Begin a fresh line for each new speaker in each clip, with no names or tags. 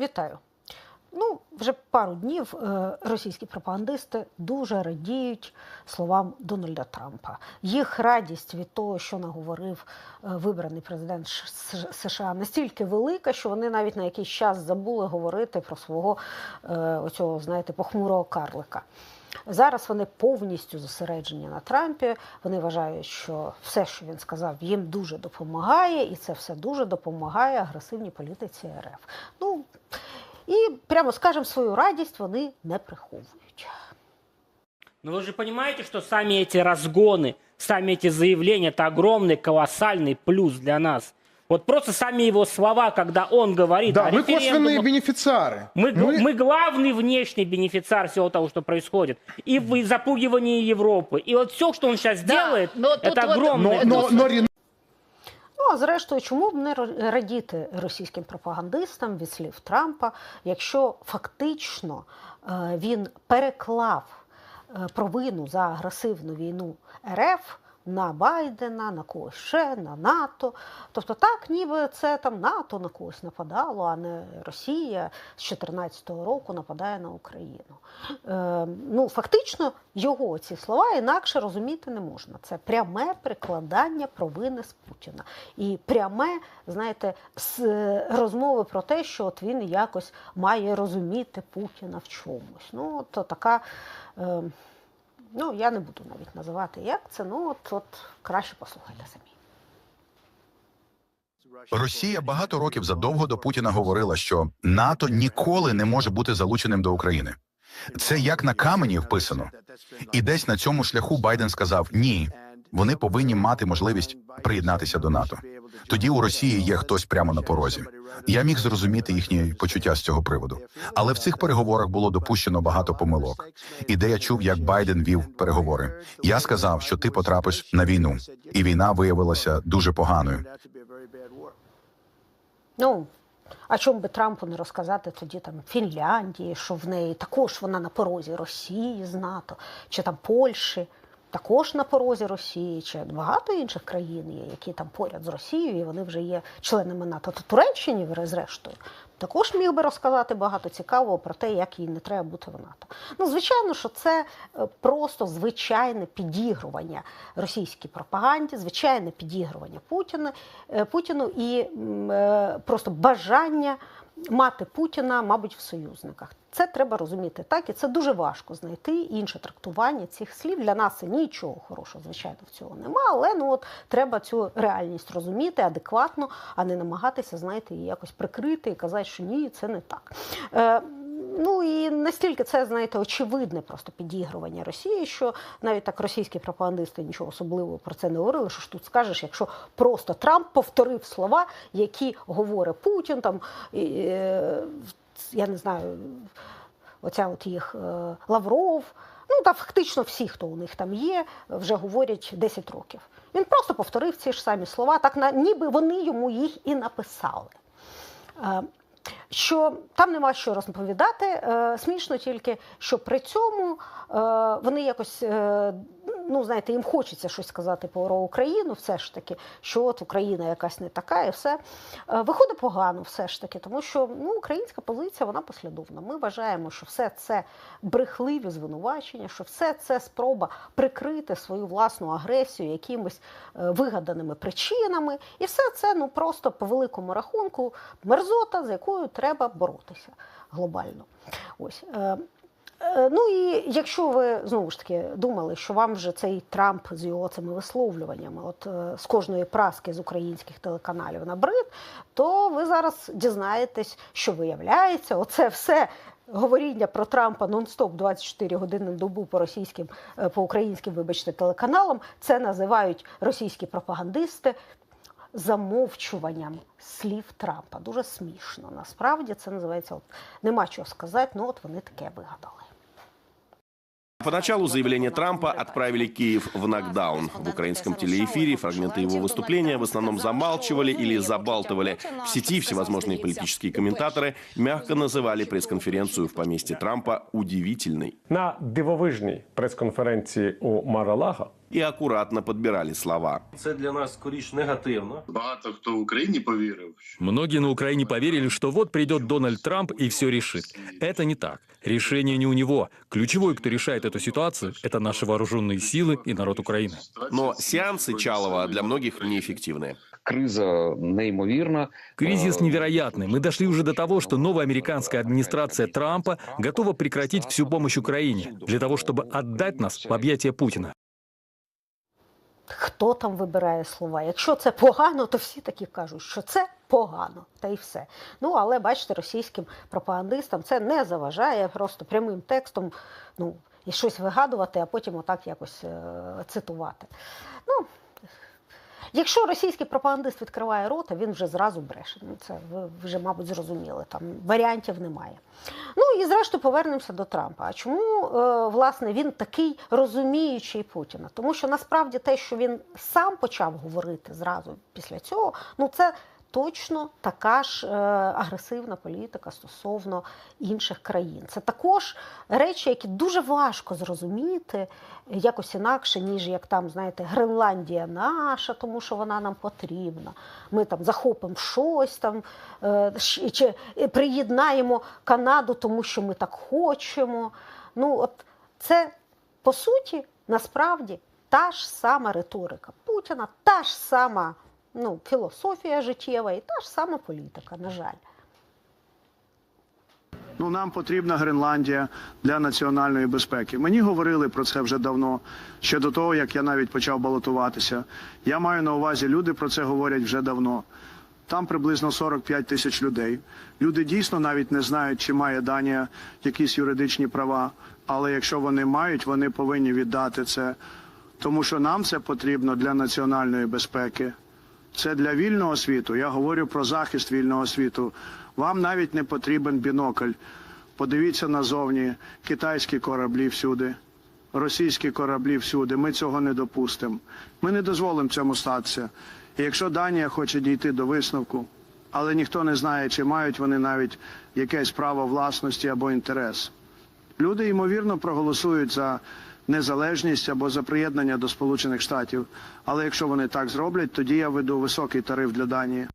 Вітаю. Ну, вже пару днів е, російські пропагандисти дуже радіють словам Дональда Трампа. Їх радість від того, що наговорив е, вибраний президент США, настільки велика, що вони навіть на якийсь час забули говорити про свого е, оцього, знаєте, похмурого карлика. Зараз вони повністю зосереджені на Трампі. Вони вважають, що все, що він сказав, їм дуже допомагає, і це все дуже допомагає агресивній політиці РФ. Ну і прямо скажемо, свою радість вони не приховують.
Но вы же понимаете, что сами эти разгоны, сами эти заявления, это огромный, колоссальный плюс для нас. Вот просто сами его слова, когда он говорит
Да,
о
мы косвенные
референдумах,
бенефициары.
мы, мы главный внешний бенефициар всего того, что происходит. И в запугивании Европы. И вот все, что он сейчас
Да,
делает,
но тут
это
вот-
огромное.
Но, но, но Ренат
Ну а зрештою, чому б не ро- радіти російським пропагандистам від слів Трампа, якщо фактично е, він переклав е, провину за агресивну війну РФ на Байдена, на когось ще, на НАТО. Тобто, так, ніби це там НАТО на когось нападало, а не Росія з 2014 року нападає на Україну. Е, ну, фактично, його ці слова інакше розуміти не можна. Це пряме прикладання провини з Путіна. І пряме, знаєте, з е, розмови про те, що от він якось має розуміти Путіна в чомусь. Ну, то така. Е, ну, я не буду навіть називати, як це. Ну, от, от краще послухайте самі.
Росія багато років задовго до Путіна говорила, що НАТО ніколи не може бути залученим до України. Це як на камені вписано. І десь на цьому шляху Байден сказав: ні, вони повинні мати можливість приєднатися до НАТО. Тоді у Росії є хтось прямо на порозі. Я міг зрозуміти їхні почуття з цього приводу. Але в цих переговорах було допущено багато помилок. І де я чув, як Байден вів переговори. Я сказав, що ти потрапиш на війну, і війна виявилася дуже поганою.
Ну, а чому би Трампу не розказати тоді там Фінляндії, що в неї також вона на порозі Росії з НАТО, чи там Польщі, також на порозі Росії, чи багато інших країн є, які там поряд з Росією, і вони вже є членами НАТО. То Туреччині, зрештою, також міг би розказати багато цікавого про те, як їй не треба бути в НАТО. Ну, звичайно, що це е, просто звичайне підігрування російській пропаганді, звичайне підігрування Путіна, е, Путіну і е, просто бажання мати Путіна, мабуть, в союзниках. Це треба розуміти так, і це дуже важко знайти інше трактування цих слів. Для нас нічого хорошого, звичайно, в цього нема. Але ну от треба цю реальність розуміти адекватно, а не намагатися, знаєте, її якось прикрити і казати, що ні, це не так. Е, Ну і настільки це, знаєте, очевидне просто підігрування Росії, що навіть так російські пропагандисти нічого особливого про це не говорили. Що ж тут скажеш, якщо просто Трамп повторив слова, які говорить Путін, там е, я не знаю, оця от їх е, Лавров. Ну та фактично всі, хто у них там є, вже говорять 10 років. Він просто повторив ці ж самі слова, так на ніби вони йому їх і написали. Що там нема що розповідати. Е, смішно тільки, що при цьому е, вони якось, е, ну знаєте, їм хочеться щось сказати про Україну, все ж таки, що от Україна якась не така, і все Е, виходить погано, все ж таки, тому що ну, українська позиція вона послідовна. Ми вважаємо, що все це брехливі звинувачення, що все це спроба прикрити свою власну агресію якимись е, вигаданими причинами, і все це ну просто по великому рахунку мерзота, з якою треба боротися глобально. Ось. Е, Ну і якщо ви знову ж таки думали, що вам вже цей Трамп з його цими висловлюваннями, от е, з кожної праски з українських телеканалів набрид, то ви зараз дізнаєтесь, що виявляється, оце все. Говоріння про Трампа нон-стоп 24 години на добу по російським, е, по українським, вибачте, телеканалам. Це називають російські пропагандисти замовчуванням слів Трампа. Дуже смішно. Насправді це називається от, нема чого сказати, ну от вони таке вигадали.
Поначалу заявление Трампа отправили Киев в нокдаун. В украинском телеэфире фрагменты его выступления в основном замалчивали или забалтывали. В сети всевозможные политические комментаторы мягко называли пресс-конференцию в поместье Трампа удивительной.
На дивовижній прес-конференції у Маралаго
и аккуратно подбирали слова.
Це для нас скоріш негативно.
Багато хто в Україні повірив, що
Многие на Украине поверили, что вот придет Дональд Трамп и все решит. Это не так. Решение не у него. Ключевой, кто решает эту ситуацию, это наши вооруженные силы и народ Украины.
Но сеансы Чалова для многих неэффективны.
Криза неймовірна.
Кризис
Е,
невероятный. Мы дошли уже до того, что новая американская администрация Трампа готова прекратить всю помощь Украине для того, чтобы отдать нас в объятия Путина.
Хто там вибирає слова? Якщо це погано, то всі такі кажуть, що це погано, та й все. Ну але бачите, російським пропагандистам це не заважає просто прямим текстом ну, і щось вигадувати, а потім отак якось е- цитувати. Ну, Якщо російський пропагандист відкриває рота, він вже зразу бреше. Ну, це ви вже, мабуть, зрозуміли. Там варіантів немає. Ну і зрештою повернемося до Трампа. А чому е, власне він такий розуміючий Путіна? Тому що насправді те, що він сам почав говорити зразу після цього, ну це точно така ж е, агресивна політика стосовно інших країн. Це також речі, які дуже важко зрозуміти якось інакше, ніж як там, знаєте, Гренландія наша, тому що вона нам потрібна. Ми там захопимо щось там, е, чи приєднаємо Канаду, тому що ми так хочемо. Ну, от це по суті насправді та ж сама риторика Путіна, та ж сама ну, філософія життєва і та ж сама політика, на жаль.
Ну, нам потрібна Гренландія для національної безпеки. Мені говорили про це вже давно, ще до того, як я навіть почав балотуватися. Я маю на увазі, люди про це говорять вже давно. Там приблизно 45 тисяч людей. Люди дійсно навіть не знають, чи має Данія якісь юридичні права. Але якщо вони мають, вони повинні віддати це. Тому що нам це потрібно для національної безпеки. Це для вільного світу. Я говорю про захист вільного світу. Вам навіть не потрібен бінокль. Подивіться назовні китайські кораблі всюди, російські кораблі всюди. Ми цього не допустимо. Ми не дозволимо цьому статися. І якщо Данія хоче дійти до висновку, але ніхто не знає, чи мають вони навіть якесь право власності або інтерес. Люди, ймовірно, проголосують за незалежність або за приєднання до Сполучених Штатів. Але якщо вони так зроблять, тоді я веду високий тариф для Данії.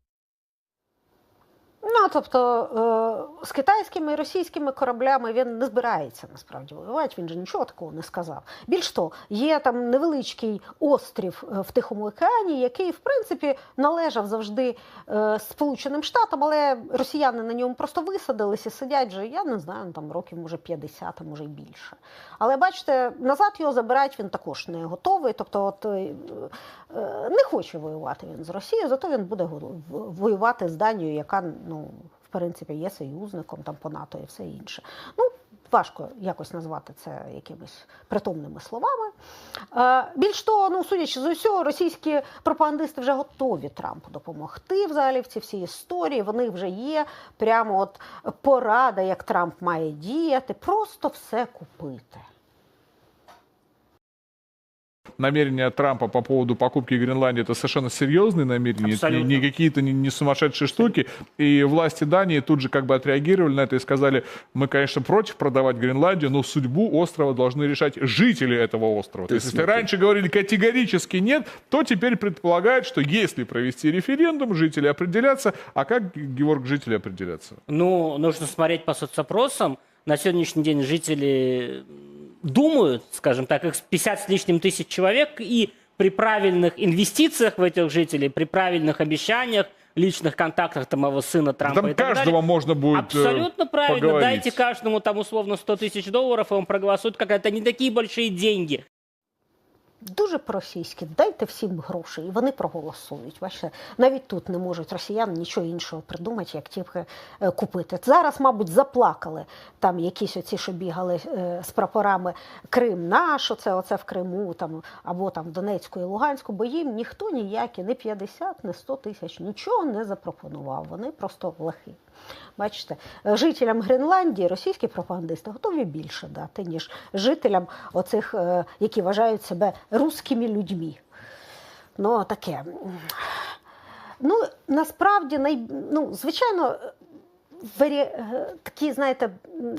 Ну, тобто е, з китайськими і російськими кораблями він не збирається насправді воювати, він же нічого такого не сказав. Більш того, є там невеличкий острів е, в Тихому океані, який, в принципі, належав завжди е, Сполученим Штатам, але росіяни на ньому просто висадилися, сидять вже, я не знаю, ну, там років, може, 50, а може й більше. Але бачите, назад його забирають він також не готовий. Тобто, от, не хоче воювати він з Росією, зато він буде воювати з Данією, яка ну, принципі є союзником там по НАТО і все інше. Ну, важко якось назвати це якимись притомними словами. Е, більш того, ну судячи з усього, російські пропагандисти вже готові Трампу допомогти взагалі в цій всій історії. Вони вже є прямо от порада, як Трамп має діяти, просто все купити.
Намерения Трампа по поводу покупки Гренландии это совершенно серьезные намерения, это не,
Абсолютно.
не какие-то не, не сумасшедшие штуки. И власти Дании тут же как бы отреагировали на это и сказали, мы, конечно, против продавать Гренландию, но судьбу острова должны решать жители этого острова. То есть, если раньше говорили категорически нет, то теперь предполагают, что если провести референдум, жители определятся. А как, Георг, жители определятся?
Ну, нужно смотреть по соцопросам. На сегодняшний день жители думают, скажем так, их 50 с лишним тысяч человек, и при правильных инвестициях в этих жителей, при правильных обещаниях, личных контактах там его сына Трампа
Там
и так
каждого
далее,
можно будет э,
Абсолютно правильно.
поговорить.
Дайте каждому там условно 100 тысяч долларов, и он проголосует, как это не такие большие деньги.
Дуже проросійські, дайте всім гроші, і вони проголосують. Бачите, навіть тут не можуть росіяни нічого іншого придумати, як тільки е, купити. Зараз, мабуть, заплакали там якісь оці, що бігали е, з прапорами Крим наш, оце, оце в Криму, там, або там в Донецьку і Луганську, бо їм ніхто ніякі, не 50, не 100 тисяч, нічого не запропонував. Вони просто лахи. Бачите, жителям Гренландії російські пропагандисти готові більше дати, ніж жителям оцих, е, які вважають себе русскими людьми. Ну, таке. Ну, насправді, най... ну, звичайно, варі... такі, знаєте,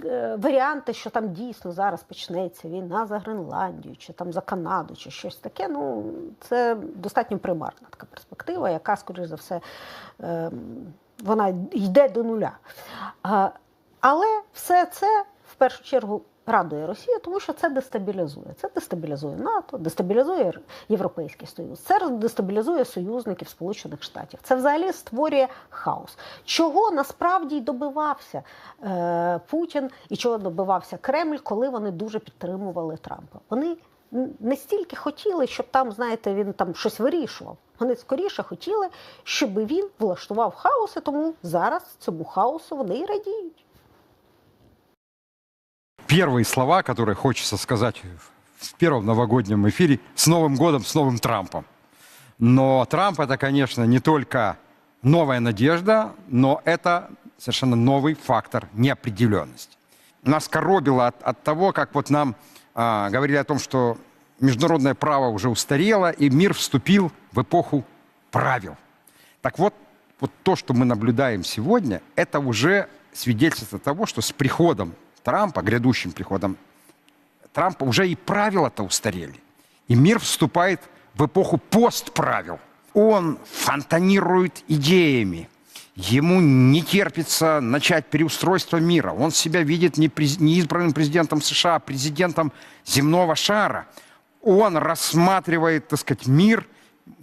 е, варіанти, що там дійсно зараз почнеться війна за Гренландію, чи там за Канаду, чи щось таке. Ну, це достатньо примарна така перспектива, яка, скоріш за все, е, вона йде до нуля. Але все це в першу чергу радує Росію, тому що це дестабілізує. Це дестабілізує НАТО, дестабілізує Європейський Союз, це дестабілізує союзників Сполучених Штатів. Це взагалі створює хаос. Чого насправді й добивався е, Путін і чого добивався Кремль, коли вони дуже підтримували Трампа? Вони н- не стільки хотіли, щоб там, знаєте, він там щось вирішував. Вони скоріше хотіли, щоб він влаштував хаос, і тому зараз цьому хаосу вони і радіють.
первые слова, которые хочется сказать в первом новогоднем эфире «С Новым годом, с новым Трампом». Но Трамп это, конечно, не только новая надежда, но это совершенно новый фактор неопределенности. Нас коробило от, от того, как вот нам а, говорили о том, что международное право уже устарело, и мир вступил в эпоху правил. Так вот, вот то, что мы наблюдаем сегодня, это уже свидетельство того, что с приходом Трампа, грядущим приходом Трампа, уже и правила-то устарели. И мир вступает в эпоху постправил. Он фонтанирует идеями. Ему не терпится начать переустройство мира. Он себя видит не, през- не избранным президентом США, а президентом земного шара. Он рассматривает, так сказать, мир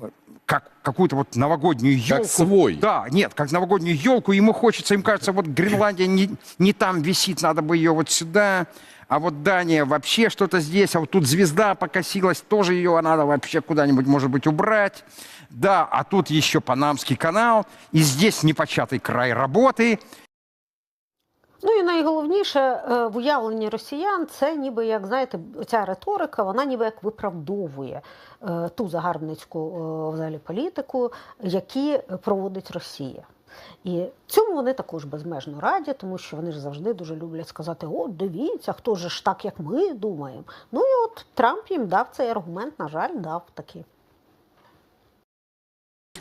э, как какую-то вот новогоднюю елку.
Как свой.
Да, нет, как новогоднюю елку. Ему хочется, им кажется, вот Гренландия не, не там висит, надо бы ее вот сюда. А вот Дания вообще что-то здесь, а вот тут звезда покосилась, тоже ее надо вообще куда-нибудь, может быть, убрать. Да, а тут еще Панамский канал, и здесь непочатый край работы.
Ну і найголовніше е, в уявленні росіян це ніби як знаєте, ця риторика, вона ніби як виправдовує е, ту загарбницьку е, взагалі політику, які проводить Росія. І цьому вони також безмежно раді, тому що вони ж завжди дуже люблять сказати: О, дивіться, хто ж так, як ми думаємо. Ну і от Трамп їм дав цей аргумент, на жаль, дав такий.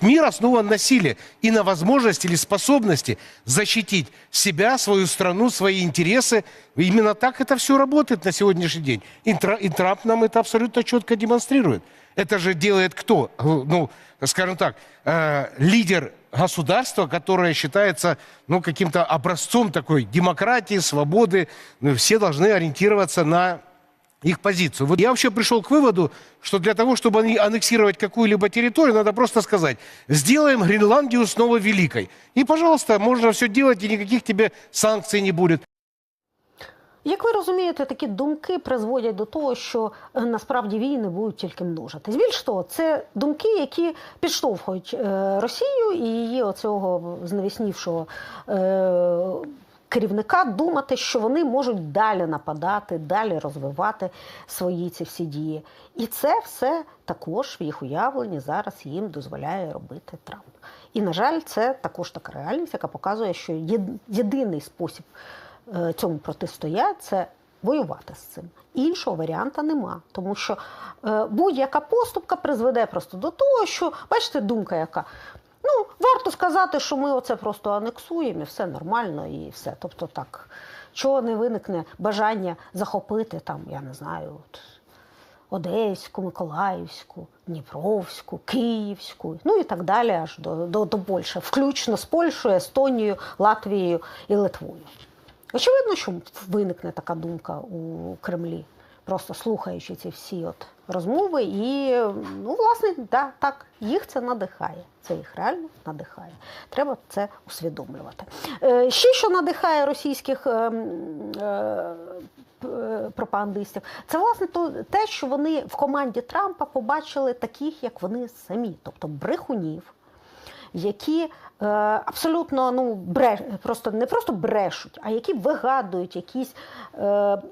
Мир основан на силе и на возможности или способности защитить себя, свою страну, свои интересы. Именно так это все работает на сегодняшний день. И, Тра- и Трамп нам это абсолютно четко демонстрирует. Это же делает кто? Ну, скажем так, э, лидер государства, которое считается ну, каким-то образцом такой демократии, свободы. Ну, все должны ориентироваться на их позицию. Вот я вообще пришел к выводу, что для того, чтобы они аннексировать какую-либо территорию, надо просто сказать, сделаем Гренландию снова великой. И, пожалуйста, можно все делать, и никаких тебе санкций не будет.
Як ви розумієте, такі думки призводять до того, що е, насправді війни будуть тільки множитись. Більш того, це думки, які підштовхують е, Росію і її оцього зневіснівшого е, керівника думати, що вони можуть далі нападати, далі розвивати свої ці всі дії. І це все також в їх уявленні зараз їм дозволяє робити Трамп. І, на жаль, це також така реальність, яка показує, що єдиний спосіб е, цьому протистояти це воювати з цим. Іншого варіанта нема, тому що е, будь-яка поступка призведе просто до того, що бачите, думка яка. Ну, варто сказати, що ми оце просто анексуємо, і все нормально, і все. Тобто так, чого не виникне бажання захопити там, я не знаю, от, Одеську, Миколаївську, Дніпровську, Київську, ну і так далі, аж до, до, до Польщі, включно з Польщею, Естонією, Латвією і Литвою. Очевидно, що виникне така думка у Кремлі, просто слухаючи ці всі от розмови, і ну, власне, да, так, їх це надихає. Це їх реально надихає. Треба це усвідомлювати. Е, ще що надихає російських. е, е, пропагандистів, це власне то те, що вони в команді Трампа побачили таких, як вони самі, тобто брехунів, які е, абсолютно ну бреш, просто не просто брешуть, а які вигадують якісь е,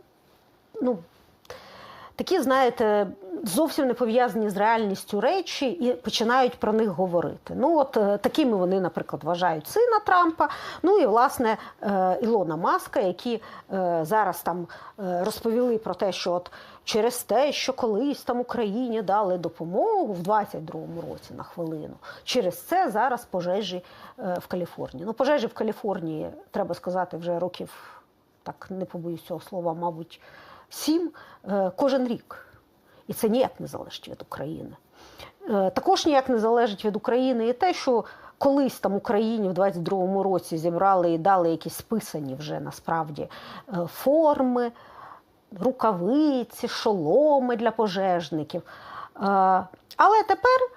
ну. Такі, знаєте, зовсім не пов'язані з реальністю речі і починають про них говорити. Ну, от е, такими вони, наприклад, вважають сина Трампа, ну і власне е, Ілона Маска, які е, зараз там розповіли про те, що от через те, що колись там Україні дали допомогу в 22-му році на хвилину. Через це зараз пожежі в Каліфорнії. Ну, пожежі в Каліфорнії, треба сказати, вже років, так не побоюсь цього слова, мабуть, сім е, кожен рік. І це ніяк не залежить від України. Е, Також ніяк не залежить від України і те, що колись там Україні в 22-му році зібрали і дали якісь списані вже насправді е, форми, рукавиці, шоломи для пожежників. Але тепер,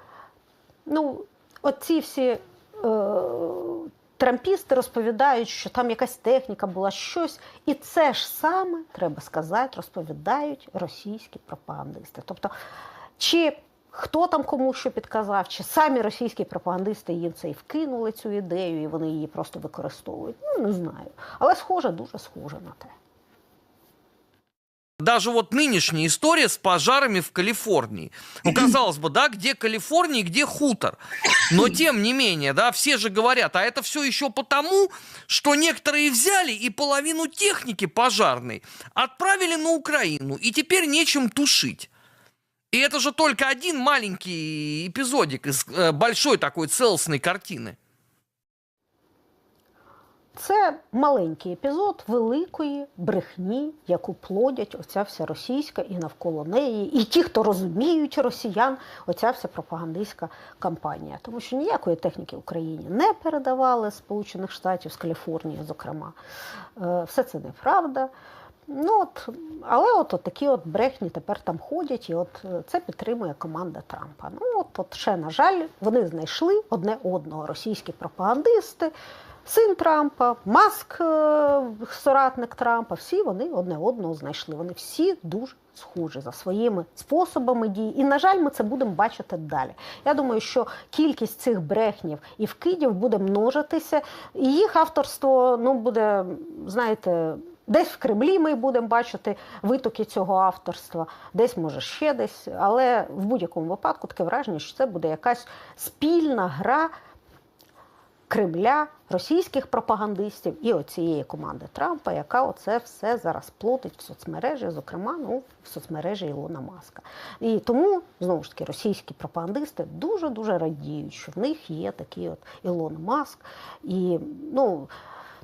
ну, оці всі трампісти розповідають, що там якась техніка була щось, і це ж саме, треба сказати, розповідають російські пропагандисти. Тобто, чи хто там кому що підказав, чи самі російські пропагандисти їм це і вкинули цю ідею, і вони її просто використовують. Ну, не знаю. Але схоже, дуже схоже на те.
Даже вот нынешняя история с пожарами в Калифорнии. Ну, казалось бы, да, где Калифорния, где хутор. Но тем не менее, да, все же говорят, а это все еще потому, что некоторые взяли и половину техники пожарной отправили на Украину, и теперь нечем тушить. И это же только один маленький эпизодик из э, большой такой целостной картины.
Це маленький епізод великої брехні, яку плодять оця вся російська і навколо неї, і ті, хто розуміють росіян, оця вся пропагандистська кампанія. Тому що ніякої техніки Україні не передавали з Сполучених Штатів, з Каліфорнії, зокрема. Е, Все це неправда. Ну от, але от, от такі от брехні тепер там ходять, і от е, це підтримує команда Трампа. Ну от, от ще, на жаль, вони знайшли одне одного російські пропагандисти, син Трампа, Маск, е, соратник Трампа. Всі вони одне одного знайшли. Вони всі дуже схожі за своїми способами дій. І, на жаль, ми це будемо бачити далі. Я думаю, що кількість цих брехнів і вкидів буде множитися, і їх авторство ну, буде, знаєте. Десь в Кремлі ми будемо бачити витоки цього авторства, десь може ще десь, але в будь-якому випадку таке враження, що це буде якась спільна гра Кремля, російських пропагандистів і оцієї команди Трампа, яка оце все зараз платить в соцмережі, зокрема ну, в соцмережі Ілона Маска. І тому знову ж таки російські пропагандисти дуже дуже радіють, що в них є такий от Ілон Маск. І ну.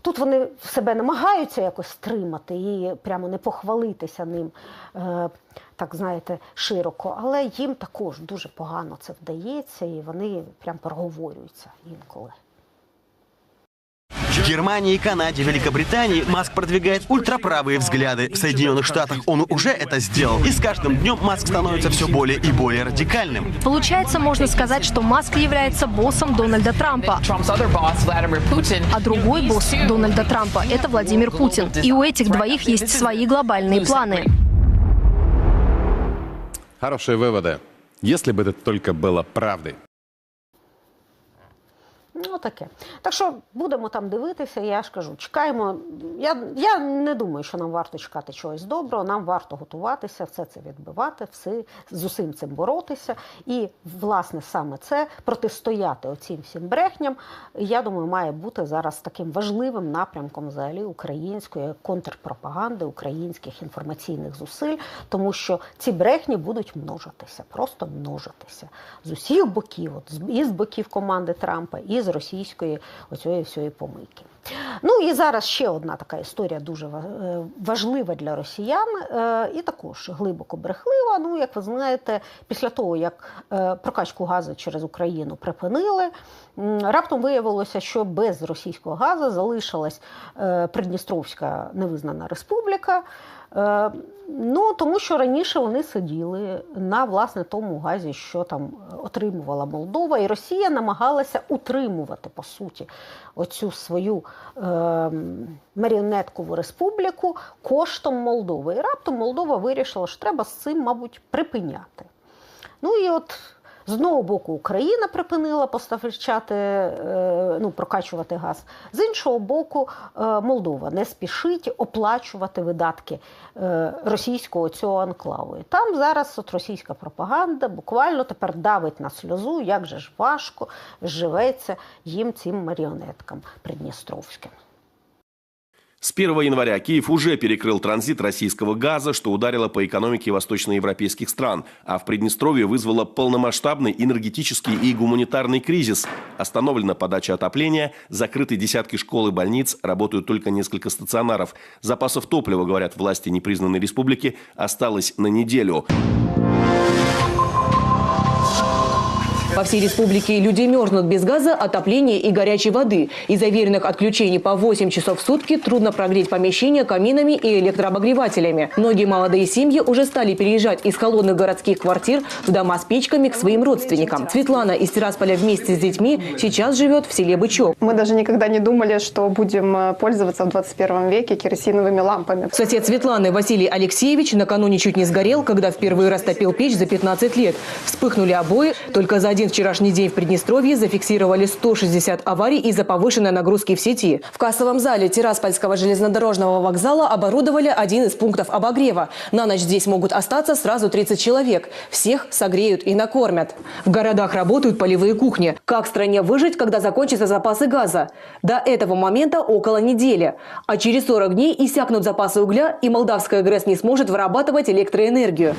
Тут вони себе намагаються якось стримати і прямо не похвалитися ним, е, так знаєте, широко, але їм також дуже погано це вдається, і вони прям проговорюються інколи.
В Германии, Канаде, Великобритании Маск продвигает ультраправые взгляды. В Соединенных Штатах он уже это сделал. И с каждым днем Маск становится все более и более радикальным.
Получается, можно сказать, что Маск является боссом Дональда Трампа. А другой босс Дональда Трампа – это Владимир Путин. И у этих двоих есть свои глобальные планы.
Хорошие выводы. Если бы это только было правдой.
Ну, таке. Так що будемо там дивитися, я ж кажу, чекаємо. Я, я не думаю, що нам варто чекати чогось доброго, нам варто готуватися, все це відбивати, все, з усім цим боротися. І, власне, саме це протистояти оцім всім брехням, я думаю, має бути зараз таким важливим напрямком взагалі української контрпропаганди, українських інформаційних зусиль, тому що ці брехні будуть множитися, просто множитися з усіх боків, от, і з боків команди Трампа, і з російської оцієї всієї помийки. Ну і зараз ще одна така історія дуже е, важлива для росіян е, і також глибоко брехлива. Ну, як ви знаєте, після того, як е, прокачку газу через Україну припинили, раптом виявилося, що без російського газу залишилась Придністровська невизнана республіка. Е, Ну, тому що раніше вони сиділи на власне тому газі, що там е, отримувала Молдова, і Росія намагалася утримувати по суті оцю свою е, маріонеткову республіку коштом Молдови. І раптом Молдова вирішила, що треба з цим, мабуть, припиняти. Ну і от з одного боку Україна припинила поставчати, е, ну, прокачувати газ, з іншого боку, е, Молдова не спішить оплачувати видатки е, російського цього анклаву. І там зараз от російська пропаганда буквально тепер давить на сльозу, як же ж важко живеться їм цим маріонеткам придністровським.
С 1 января Киев уже перекрыл транзит российского газа, что ударило по экономике восточноевропейских стран, а в Приднестровье вызвало полномасштабный энергетический и гуманитарный кризис. Остановлена подача отопления, закрыты десятки школ и больниц, работают только несколько стационаров. Запасов топлива, говорят власти непризнанной республики, осталось на неделю.
По всей республике люди мерзнут без газа, отопления и горячей воды. Из-за веренных отключений по 8 часов в сутки трудно прогреть помещения каминами и электрообогревателями. Многие молодые семьи уже стали переезжать из холодных городских квартир в дома с печками к своим родственникам. Светлана из Тирасполя вместе с детьми сейчас живет в селе Бычок.
Мы даже никогда не думали, что будем э, пользоваться в 21 веке керосиновыми лампами.
Сосед Светланы Василий Алексеевич накануне чуть не сгорел, когда впервые растопил печь за 15 лет. Вспыхнули обои. Только за один вчерашний день в Приднестровье зафиксировали 160 аварий из-за повышенной нагрузки в сети. В кассовом зале Тираспольского железнодорожного вокзала оборудовали один из пунктов обогрева. На ночь здесь могут остаться сразу 30 человек. Всех согреют и накормят. В городах работают полевые кухни. Как стране выжить, когда закончатся запасы газа? До этого момента около недели. А через 40 дней иссякнут запасы угля, и молдавская ГРЭС не сможет вырабатывать электроэнергию.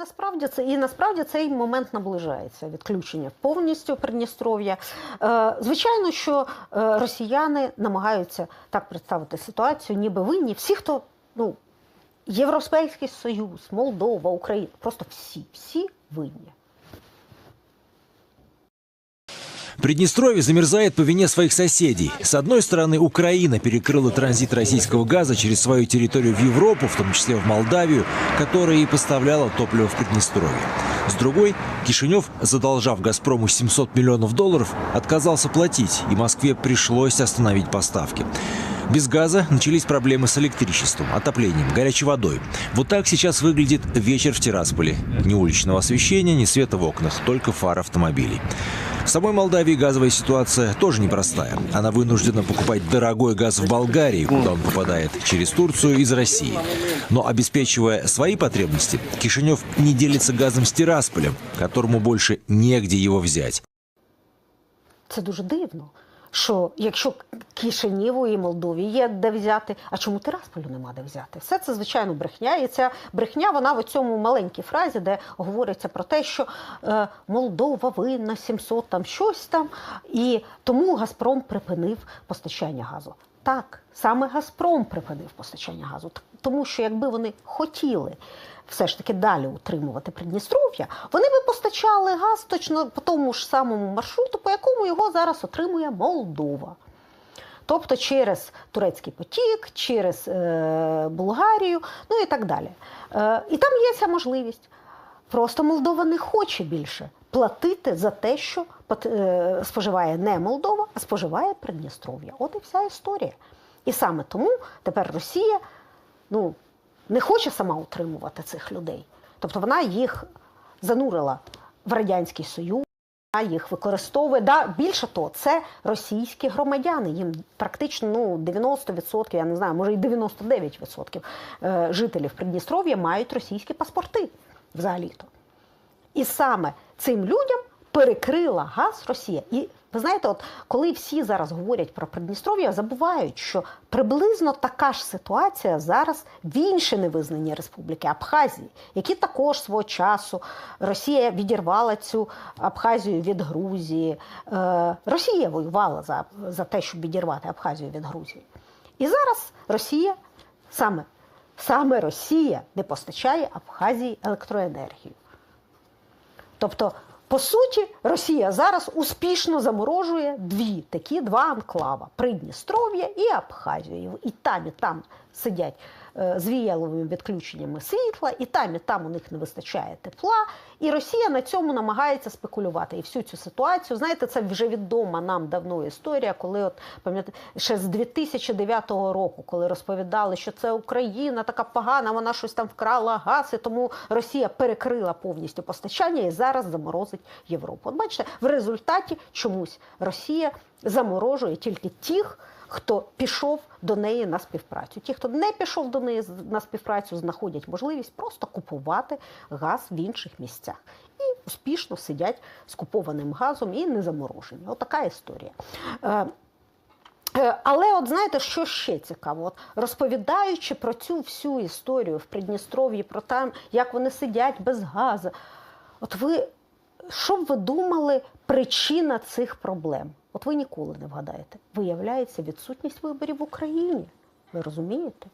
Насправді це і насправді цей момент наближається відключення повністю Придністров'я. Е, звичайно, що е, росіяни намагаються так представити ситуацію, ніби винні всі, хто ну Європейський Союз, Молдова, Україна, просто всі, всі винні.
Приднестровье замерзает по вине своих соседей. С одной стороны, Украина перекрыла транзит российского газа через свою территорию в Европу, в том числе в Молдавию, которая и поставляла топливо в Приднестровье. С другой, Кишинев, задолжав «Газпрому» 700 миллионов долларов, отказался платить, и Москве пришлось остановить поставки. Без газа начались проблемы с электричеством, отоплением, горячей водой. Вот так сейчас выглядит вечер в Тирасполе. Ни уличного освещения, ни света в окнах, только фар автомобилей. В самой Молдавии газовая ситуация тоже непростая. Она вынуждена покупать дорогой газ в Болгарии, куда он попадает через Турцию из России. Но обеспечивая свои потребности, Кишинев не делится газом с Тирасполем, которому больше негде его взять.
Це дуже дивно. Що якщо Кишинєву і Молдові є де взяти, а чому Тирасполю нема де взяти? Все це звичайно брехня, і ця брехня вона в цьому маленькій фразі, де говориться про те, що е, Молдова винна 700 там щось там, і тому Газпром припинив постачання газу. Так, саме Газпром припинив постачання газу, тому що якби вони хотіли все ж таки далі утримувати Придністров'я, вони би постачали газ точно по тому ж самому маршруту, по якому його зараз отримує Молдова. Тобто через турецький потік, через е, Болгарію, ну і так далі. Е, і там є ця можливість. Просто Молдова не хоче більше платити за те, що е, споживає не Молдова, а споживає Придністров'я. От і вся історія. І саме тому тепер Росія ну, не хоче сама утримувати цих людей. Тобто вона їх занурила в Радянський Союз. Вона їх використовує. Да, більше того, це російські громадяни. Їм практично ну, 90%, я не знаю, може і 99% е, жителів Придністров'я мають російські паспорти взагалі-то. І саме цим людям перекрила газ Росія. І ви знаєте, от коли всі зараз говорять про Придністров'я, забувають, що приблизно така ж ситуація зараз в інші невизнані республіки Абхазії, які також свого часу Росія відірвала цю Абхазію від Грузії. Е, Росія воювала за, за те, щоб відірвати Абхазію від Грузії. І зараз Росія саме, саме Росія не постачає Абхазії електроенергію. Тобто, по суті, Росія зараз успішно заморожує дві такі два анклава: Придністров'я і Абхазію. І там, і там сидять е, з віяловими відключеннями світла, і там, і там у них не вистачає тепла. І Росія на цьому намагається спекулювати. І всю цю ситуацію, знаєте, це вже відома нам давно історія, коли от пам'ятаєте, ще з 2009 року, коли розповідали, що це Україна така погана, вона щось там вкрала газ, і тому Росія перекрила повністю постачання і зараз заморозить Європу. От бачите, в результаті чомусь Росія заморожує тільки тих. Хто пішов до неї на співпрацю? Ті, хто не пішов до неї на співпрацю, знаходять можливість просто купувати газ в інших місцях і успішно сидять з купованим газом і не заморожені. Отака історія. Е, Е, Але от знаєте, що ще цікаво? От розповідаючи про цю всю історію в Придністров'ї, про те, як вони сидять без газу, от ви що б ви думали причина цих проблем? От ви ніколи не вгадаєте. Виявляється відсутність виборів в Україні. Ви розумієте?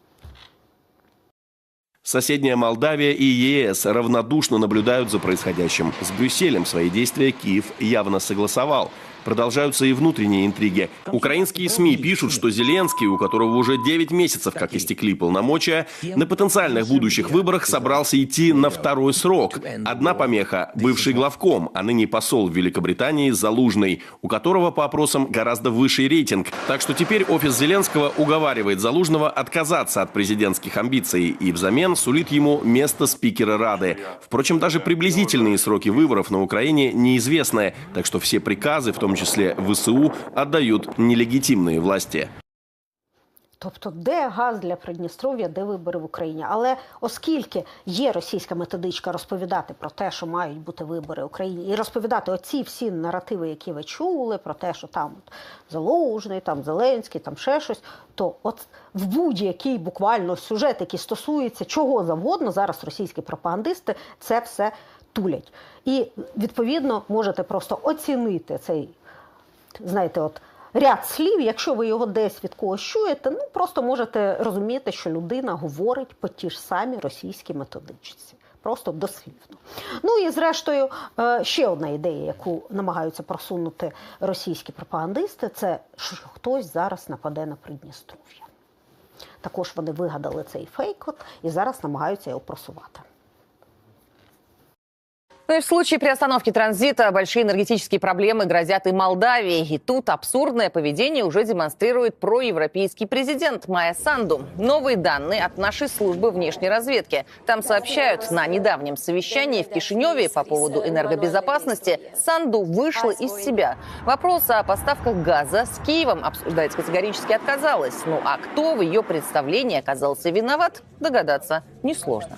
Соседняя Молдавия и ЕС равнодушно наблюдают за происходящим. С Брюсселем свои действия Киев явно согласовал. Продолжаются и внутренние интриги. Украинские СМИ пишут, что Зеленский, у которого уже 9 месяцев как истекли полномочия, на потенциальных будущих выборах собрался идти на второй срок. Одна помеха – бывший главком, а ныне посол в Великобритании Залужный, у которого по опросам гораздо высший рейтинг. Так что теперь офис Зеленского уговаривает Залужного отказаться от президентских амбиций и взамен сулит ему место спикера Рады. Впрочем, даже приблизительные сроки выборов на Украине неизвестны, так что все приказы, в том числе ВСУ, отдают нелегитимные власти.
Тобто, де газ для Придністров'я, де вибори в Україні? Але оскільки є російська методичка розповідати про те, що мають бути вибори в Україні, і розповідати оці всі наративи, які ви чули, про те, що там от Залужний, там Зеленський, там ще щось, то от в будь-який буквально сюжет, який стосується чого завгодно, зараз російські пропагандисти це все тулять. І відповідно можете просто оцінити цей знаєте, от ряд слів, якщо ви його десь від когось чуєте, ну просто можете розуміти, що людина говорить по ті ж самі російські методичці. Просто дослівно. Ну і зрештою, е, ще одна ідея, яку намагаються просунути російські пропагандисти, це що хтось зараз нападе на Придністров'я. Також вони вигадали цей фейк і зараз намагаються його просувати.
Ну и в случае приостановки транзита большие энергетические проблемы грозят и Молдавии. И тут абсурдное поведение уже демонстрирует проевропейский президент Майя Санду. Новые данные от нашей службы внешней разведки. Там сообщают, на недавнем совещании в Кишиневе по поводу энергобезопасности Санду вышла из себя. Вопрос о поставках газа с Киевом обсуждать категорически отказалась. Ну а кто в ее представлении оказался виноват, догадаться несложно.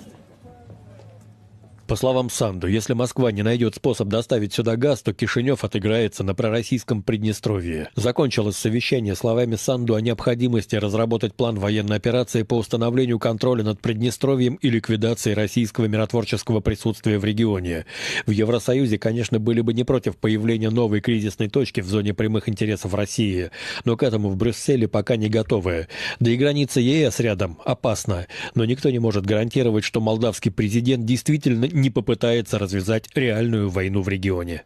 По словам Санду, если Москва не найдет способ доставить сюда газ, то Кишинев отыграется на пророссийском Приднестровье. Закончилось совещание словами Санду о необходимости разработать план военной операции по установлению контроля над Приднестровьем и ликвидации российского миротворческого присутствия в регионе. В Евросоюзе, конечно, были бы не против появления новой кризисной точки в зоне прямых интересов России, но к этому в Брюсселе пока не готовы. Да и граница ЕС рядом опасно, но никто не может гарантировать, что молдавский президент действительно не попытается развязать реальную войну в регионе.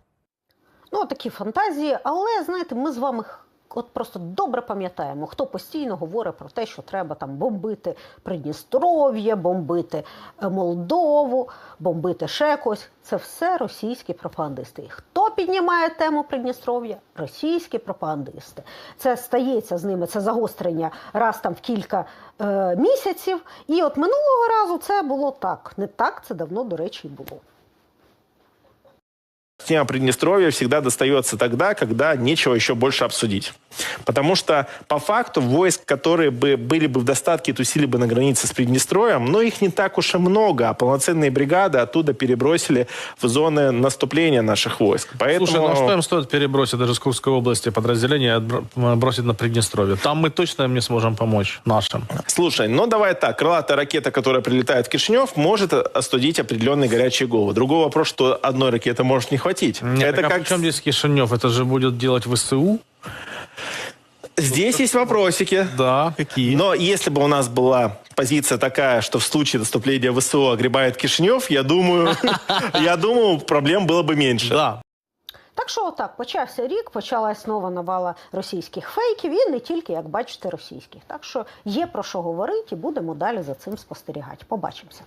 Ну, такі фантазії, але знаєте, ми з вами от просто добре пам'ятаємо, хто постійно говорить про те, що треба там бомбити Придністров'я, бомбити е, Молдову, бомбити ще когось. Це все російські пропагандисти. Хто піднімає тему Придністров'я? Російські пропагандисти. Це стається з ними, це загострення раз там в кілька е, місяців. І от минулого разу це було так. Не так це давно, до речі, було.
Тема Приднестровья всегда достается тогда, когда нечего еще больше обсудить. Потому что, по факту, войск, которые бы были бы в достатке и тусили бы на границе с Приднестровьем, но их не так уж и много, а полноценные бригады оттуда перебросили в зоны наступления наших войск. Поэтому...
Слушай, ну а что им стоит перебросить даже с Курской области отбро- бросить на Приднестровье? Там мы точно им не сможем помочь, нашим.
Слушай, ну давай так, крылатая ракета, которая прилетает в Кишинев, может остудить определенные горячие головы. Другой вопрос, что одной ракеты может не хватить.
Нет,
Это
так а
как...
при чем здесь Кишинев? Это же будет делать ВСУ?
Здесь есть вопросики.
Да, какие?
Но если бы у нас была позиция такая, что в случае наступления ВСУ огребает Кишинев, я думаю, я думаю, проблем было бы меньше.
Да.
Так що отак, почався рік, почалась нова навала російських фейків, і не тільки, як бачите, російських. Так що є про що говорити, і будемо далі за цим спостерігати. Побачимося.